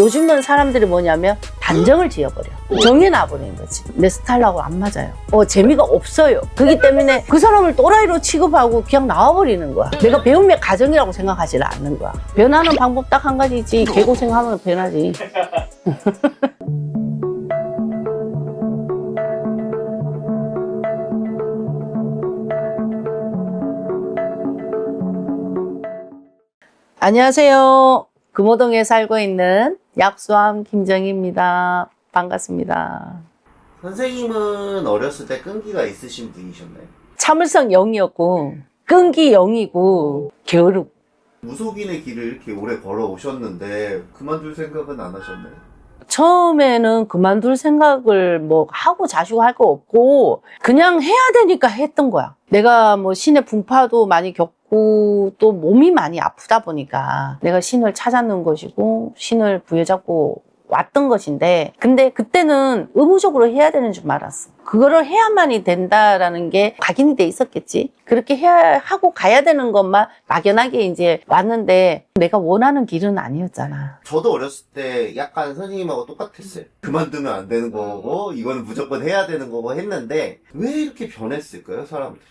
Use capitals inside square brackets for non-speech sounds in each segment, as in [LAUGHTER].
요즘은 사람들이 뭐냐면 단정을 지어버려. 정해놔버리는 거지. 내 스타일하고 안 맞아요. 어, 재미가 없어요. 그렇기 때문에 그 사람을 또라이로 취급하고 그냥 나와버리는 거야. 내가 배움의 과정이라고 생각하지 않는 거야. 변하는 방법 딱 한 가지지. 개고생하면 변하지. [LAUGHS] 안녕하세요. 금호동에 살고 있는 약수함 김정희입니다. 반갑습니다. 선생님은 어렸을 때 끈기가 있으신 분이셨나요? 참을성 0이었고 끈기 0이고 게으르고 무속인의 길을 이렇게 오래 걸어 오셨는데 그만둘 생각은 안 하셨나요? 처음에는 그만둘 생각을 뭐 하고 자시고 할 거 없고 그냥 해야 되니까 했던 거야. 내가 뭐 신의 분파도 많이 겪고 또 몸이 많이 아프다 보니까 내가 신을 찾았는 것이고 신을 부여잡고 왔던 것인데 근데 그때는 의무적으로 해야 되는 줄 알았어. 그거를 해야만이 된다라는 게 각인이 돼 있었겠지. 그렇게 해야 하고 가야 되는 것만 막연하게 이제 왔는데 내가 원하는 길은 아니었잖아. 저도 어렸을 때 약간 선생님하고 똑같았어요. 그만두면 안 되는 거고 이거는 무조건 해야 되는 거고 했는데 왜 이렇게 변했을까요, 사람들이?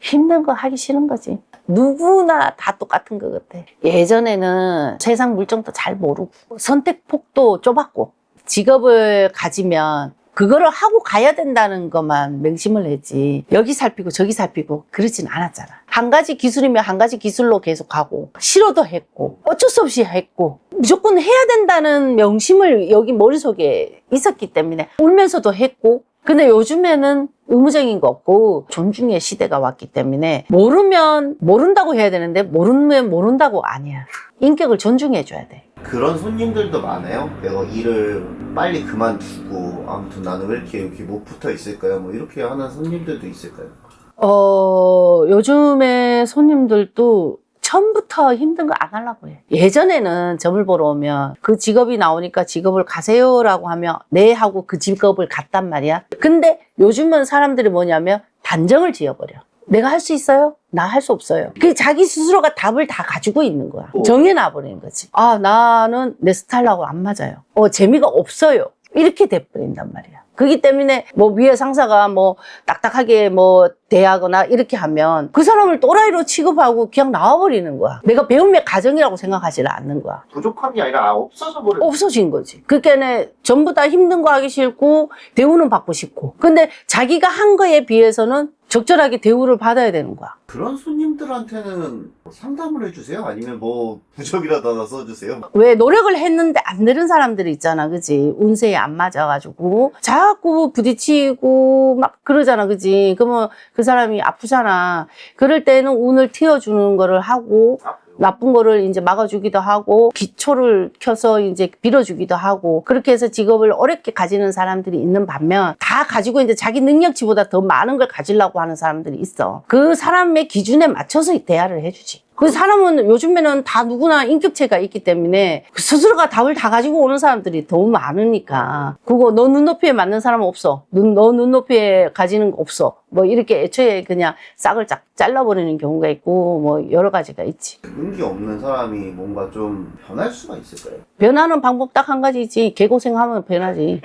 힘든 거 하기 싫은 거지. 누구나 다 똑같은 것 같아. 예전에는 세상 물정도 잘 모르고 선택 폭도 좁았고 직업을 가지면 그거를 하고 가야 된다는 것만 맹심을 했지. 여기 살피고 저기 살피고 그러진 않았잖아. 한 가지 기술이면 한 가지 기술로 계속 가고 싫어도 했고 어쩔 수 없이 했고 무조건 해야 된다는 명심을 여기 머릿속에 있었기 때문에 울면서도 했고 근데 요즘에는 의무적인 거 없고 존중의 시대가 왔기 때문에 모르면 모른다고 해야 되는데 모르면 모른다고 아니야. 인격을 존중해 줘야 돼. 그런 손님들도 많아요. 내가 일을 빨리 그만두고 아무튼 나는 왜 이렇게 여기 못 붙어 있을까요? 뭐 이렇게 하는 손님들도 있을까요? 어, 요즘에 손님들도 처음부터 힘든 거 안 하려고 해. 예전에는 점을 보러 오면 그 직업이 나오니까 직업을 가세요라고 하면 네 하고 그 직업을 갔단 말이야. 근데 요즘은 사람들이 뭐냐면 단정을 지어버려. 내가 할 수 있어요? 나 할 수 없어요. 그 자기 스스로가 답을 다 가지고 있는 거야. 정해놔버리는 거지. 아, 나는 내 스타일하고 안 맞아요. 어, 재미가 없어요. 이렇게 돼버린단 말이야. 그렇기 때문에 뭐 위에 상사가 뭐 딱딱하게 뭐 대하거나 이렇게 하면 그 사람을 또라이로 취급하고 그냥 나와버리는 거야. 내가 배움의 과정이라고 생각하지 않는 거야. 부족함이 아니라 없어져 버려. 없어진 거지. 그러니까 전부 다 힘든 거 하기 싫고 대우는 받고 싶고. 근데 자기가 한 거에 비해서는 적절하게 대우를 받아야 되는 거야. 그런 손님들한테는 상담을 해주세요? 아니면 뭐 부적이라도 하나 써주세요? 왜 노력을 했는데 안 되는 사람들이 있잖아, 그지? 운세에 안 맞아가지고 자꾸 부딪히고 막 그러잖아, 그지? 그러면 그 사람이 아프잖아. 그럴 때는 운을 틔워주는 거를 하고 나쁜 거를 이제 막아주기도 하고 기초를 켜서 이제 빌어주기도 하고 그렇게 해서 직업을 어렵게 가지는 사람들이 있는 반면 다 가지고 이제 자기 능력치보다 더 많은 걸 가지려고 하는 사람들이 있어. 그 사람의 기준에 맞춰서 대화를 해주지. 그 사람은 요즘에는 다 누구나 인격체가 있기 때문에 그 스스로가 답을 다 가지고 오는 사람들이 너무 많으니까 그거 너 눈높이에 맞는 사람은 없어. 눈, 너 눈높이에 가지는 거 없어. 뭐 이렇게 애초에 그냥 싹을 쫙 잘라버리는 경우가 있고 뭐 여러 가지가 있지. 끈기 없는 사람이 뭔가 좀 변할 수가 있을까요? 변하는 방법 딱 한 가지지. 개고생하면 변하지.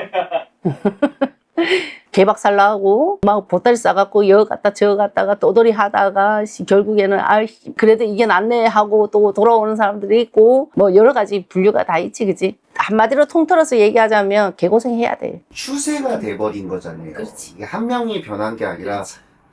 [LAUGHS] 개박살 나고 막 보따리 싸갖고 여 갔다 저 갔다가 떠돌이 하다가 씨, 결국에는 아 그래도 이게 낫네 하고 또 돌아오는 사람들이 있고 뭐 여러 가지 분류가 다 있지 그지 한마디로 통틀어서 얘기하자면 개고생해야 돼 추세가 돼버린 거잖아요. 그렇지. 이게 한 명이 변한 게 아니라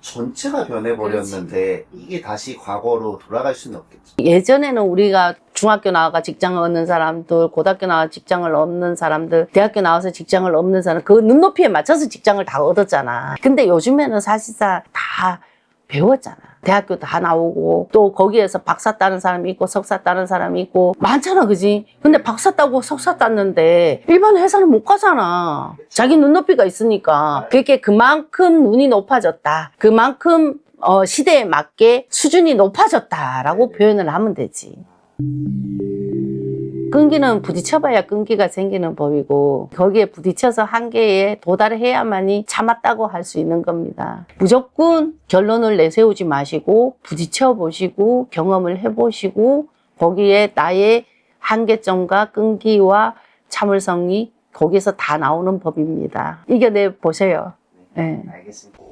전체가 변해버렸는데 이게 다시 과거로 돌아갈 수는 없겠죠. 예전에는 우리가 중학교 나와가 직장을 얻는 사람들, 고등학교 나와 직장을 얻는 사람들, 대학교 나와서 직장을 얻는 사람, 그 눈높이에 맞춰서 직장을 다 얻었잖아. 근데 요즘에는 사실상 다 배웠잖아. 대학교 다 나오고 또 거기에서 박사 따는 사람이 있고 석사 따는 사람이 있고 많잖아, 그지? 근데 박사 따고 석사 땄는데 일반 회사는 못 가잖아. 자기 눈높이가 있으니까 그게 그만큼 눈이 높아졌다. 그만큼 어, 시대에 맞게 수준이 높아졌다라고 표현을 하면 되지. 끈기는 부딪혀봐야 끈기가 생기는 법이고 거기에 부딪혀서 한계에 도달해야만이 참았다고 할 수 있는 겁니다. 무조건 결론을 내세우지 마시고 부딪혀 보시고 경험을 해보시고 거기에 나의 한계점과 끈기와 참을성이 거기서 다 나오는 법입니다. 이겨내 보세요. 예. 알겠습니다.